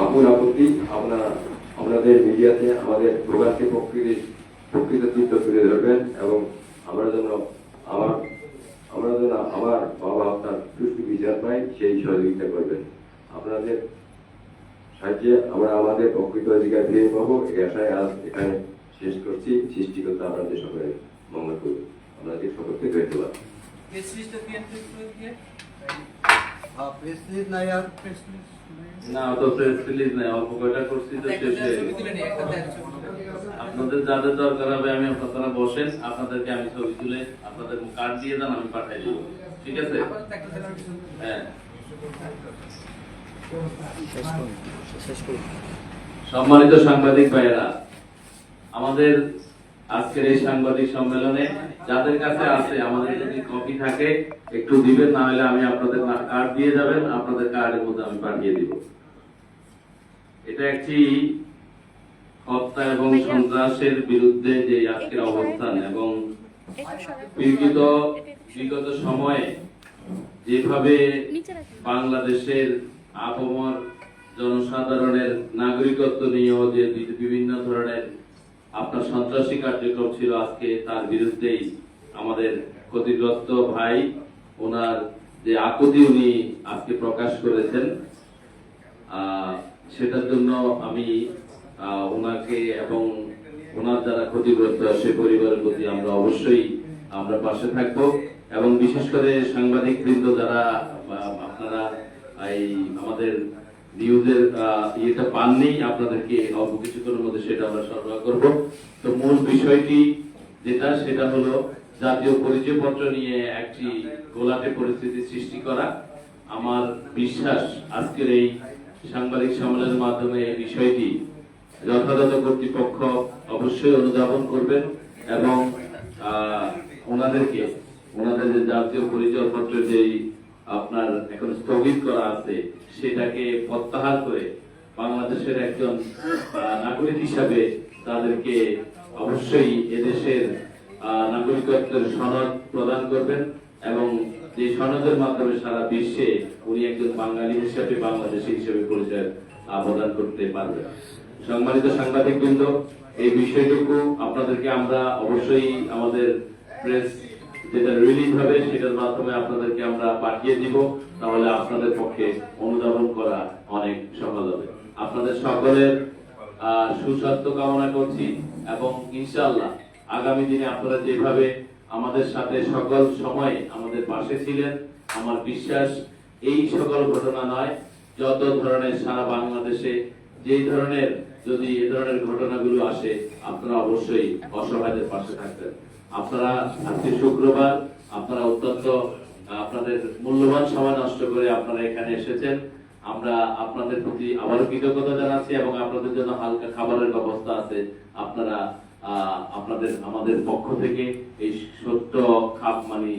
আপন আপত্তি আপনারা আপনাদের মিডিয়াতে, আমাদের প্রকাশকে প্রকৃতি প্রকৃত চিত্র তুলে ধরবেন এবং আমরা যেন, আমার, আমরা যেন আমার বাবা আপনার সুষ্ঠু বিচার পাই সেই সহযোগিতা করবেন। আপনাদের সাহায্যে আমরা আমাদের প্রকৃত অধিকার ফিরে পাবো, এই আশায় আজ এখানে শেষ করছি। সৃষ্টিকর্তা আপনাদের সকলের মঙ্গল করুন আপনাদের সকলকে ধন্যবাদ। হ্যাঁ, প্রেস রিলিজ নাই আর প্রেস লিস্ট না অত প্রেস রিলিজ নাই অল্প কয়টা করছি তো শেষে। আপনাদের যাদের দরকার হবে আমি আপনারা বসেন আপনাদেরকে আমি ছবি তুলে আপনাদের কার্ড দিয়ে দেন আমি পাঠিয়ে দিব। ঠিক আছে? হ্যাঁ। সম্মানিত সাংবাদিক ভাইয়েরা আমাদের আজকের এই সাংবাদিক সম্মেলনে যাদের কাছে আছে আমাদের যদি কপি থাকে একটু দিবেন না হলে আমি আপনাদের কার্ড দিয়ে যাবেন আপনাদের কার্ডের মধ্যে আমি পাঠিয়ে দিব। এটা একটি হত্যা এবং সন্ত্রাসের বিরুদ্ধে যে আজকের অবস্থান এবং বিগত বিগত সময়ে যেভাবে বাংলাদেশের আপামর জনসাধারণের নাগরিকত্ব নিয়েও যে বিভিন্ন ধরনের আপনার সন্ত্রাসী কার্যক্রম ছিল আজকে, তার বিরুদ্ধেই আমাদের ক্ষতিগ্রস্ত ভাই, ওনার যে আকুতি উনি আজকে প্রকাশ করেছেন সেটার জন্য আমি ওনাকে এবং ওনার যারা ক্ষতিগ্রস্ত সে পরিবারের প্রতি আমরা অবশ্যই আমরা পাশে থাকব। এবং বিশেষ করে সাংবাদিক বৃন্দ যারা আপনারা, এই আমাদের নিউজের ইয়েটা পাননি, আপনাদেরকে অল্প কিছুক্ষণের মধ্যে সেটা আমরা সরবরাহ করব। তো মূল বিষয়টি যেটা, সেটা হলো জাতীয় পরিচয়পত্র নিয়ে একটি গোলাটে পরিস্থিতি সৃষ্টি করা। আমার বিশ্বাস আজকের এই সাংবাদিক সম্মেলনের মাধ্যমে এই বিষয়টি যথাযথ কর্তৃপক্ষ অবশ্যই অনুধাবন করবেন এবং ওনাদেরকে, ওনাদের যে জাতীয় পরিচয়পত্রের যেই আপনার এখন স্থগিত করা আছে, সেটাকে প্রত্যাহার করে বাংলাদেশের একজন নাগরিক হিসাবে তাদেরকে অবশ্যই এদেশের নাগরিকত্বের সনদ প্রদান করবেন এবং যে সনদের মাধ্যমে সারা বিশ্বে উনি একজন বাঙালি হিসেবে, বাংলাদেশি হিসেবে পরিচয় প্রদান করতে পারবেন। সম্মানিত সাংবাদিক বৃন্দ এই বিষয়টুকু আপনাদেরকে আমরা অবশ্যই আমাদের প্রেস যেটা রিলিজ হবে সেটার মাধ্যমে আপনাদেরকে আমরা পাঠিয়ে দিব, তাহলে আপনাদের পক্ষে অনুধাবন করা অনেক সহজ হবে। আপনাদের সকলের সুস্বাস্থ্য কামনা করছি এবং ইনশাআল্লাহ আগামী দিনে আপনারা যেভাবে আমাদের সাথে সকল সময় আমাদের পাশে ছিলেন, আমার বিশ্বাস এই সকল ঘটনা নয়, যত ধরনের সারা বাংলাদেশে যে ধরনের, যদি এ ধরনের ঘটনাগুলো আসে, আপনারা অবশ্যই অসহায়দের পাশে থাকবেন। আপনারা আজকে শুক্রবার, আপনারা অত্যন্ত, আপনাদের মূল্যবান সময় নষ্ট করে আপনারা এখানে এসেছেন। আমরা আপনাদের প্রতি আবারও কৃতজ্ঞতা জানাচ্ছি এবং আপনাদের জন্য হালকা খাবারের ব্যবস্থা আছে। আপনারা আপনাদের, আমাদের পক্ষ থেকে এই সত্য খাপ মানে